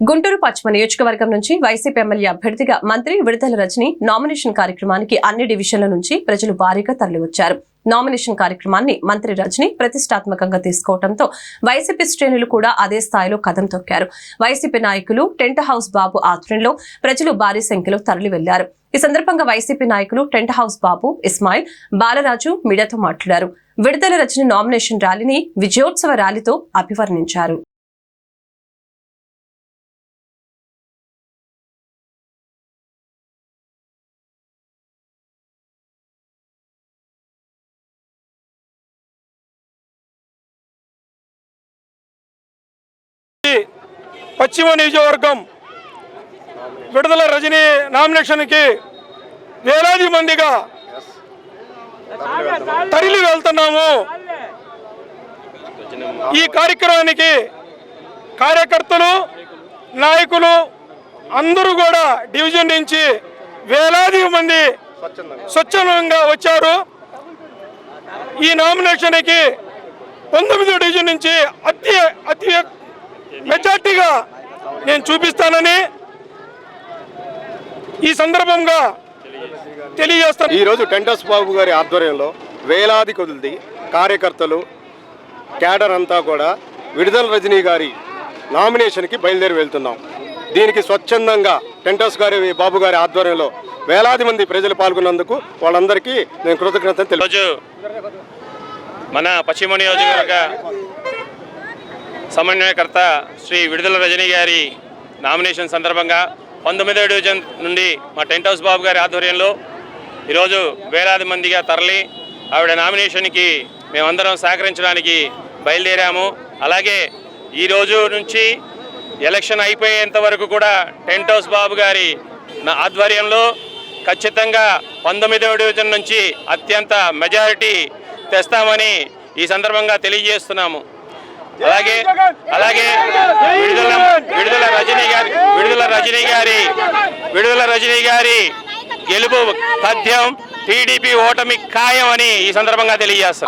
గుంటూరు పశ్చిమ నియోజకవర్గం నుంచి వైసీపీ ఎమ్మెల్యే అభ్యర్థిగా మంత్రి విడుదల రజని నామినేషన్ కార్యక్రమానికి అన్ని డివిజన్ల నుంచి ప్రజలు భారీగా తరలివచ్చారు. నామినేషన్ కార్యక్రమాన్ని మంత్రి రజని ప్రతిష్టాత్మకంగా తీసుకోవడంతో వైసీపీ శ్రేణులు కూడా అదే స్థాయిలో కదం తొక్కారు. వైసీపీ నాయకులు టెంట్ హౌస్ బాబు ఆధ్వర్యంలో ప్రజలు భారీ సంఖ్యలో తరలి వెళ్ళారు. ఈ సందర్భంగా వైసీపీ నాయకులు టెంట్ హౌస్ బాబు ఇస్మాయిల్ బాలరాజు మీడియాతో మాట్లాడారు. విడుదల రజని నామినేషన్ ర్యాలీని విజయోత్సవ ర్యాలీతో అభివర్ణించారు. పశ్చిమ నియోజకవర్గం విడుదల రజనీ నామినేషన్కి వేలాది మందిగా తరలి వెళ్తున్నాము. ఈ కార్యక్రమానికి కార్యకర్తలు నాయకులు అందరూ కూడా డివిజన్ నుంచి వేలాది మంది స్వచ్ఛందంగా వచ్చారు. ఈ నామినేషన్కి పంతొమ్మిదో డివిజన్ నుంచి అతి మెజార్టీగా నేను చూపిస్తానని ఈ సందర్భంగా తెలియజేస్తాను ఈరోజు టెంటస్ బాబు గారి ఆధ్వర్యంలో వేలాది కొద్ది కార్యకర్తలు క్యాడర్ అంతా కూడా విడుదల రజనీ గారి నామినేషన్కి బయలుదేరి వెళ్తున్నాం. దీనికి స్వచ్ఛందంగా టెంటస్ గారి బాబు గారి ఆధ్వర్యంలో వేలాది మంది ప్రజలు పాల్గొన్నందుకు వాళ్ళందరికీ నేను కృతజ్ఞతలు తెలుపు ఈరోజు మన పశ్చిమ నియోజకవర్గ సమన్వయకర్త శ్రీ విడుదల రజనీ గారి నామినేషన్ సందర్భంగా పంతొమ్మిదో డివిజన్ నుండి మా టెంట్ హౌస్ బాబు గారి ఆధ్వర్యంలో ఈరోజు వేలాది మందిగా తరలి ఆవిడ నామినేషన్కి మేమందరం సహకరించడానికి బయలుదేరాము. అలాగే ఈ రోజు నుంచి ఎలక్షన్ అయిపోయేంత వరకు కూడా టెంట్ హౌస్ బాబు గారి నా ఆధ్వర్యంలో ఖచ్చితంగా పంతొమ్మిదవ డివిజన్ నుంచి అత్యంత మెజారిటీ తెస్తామని ఈ సందర్భంగా తెలియజేస్తున్నాము. అలాగే అలాగే విడుదల విడుదల రజనీ గారి విడుదల రజనీ గారి విడుదల రజనీ గారి గెలుపు తథ్యం టీడీపీ ఓటమి ఖాయం అని ఈ సందర్భంగా తెలియజేస్తాం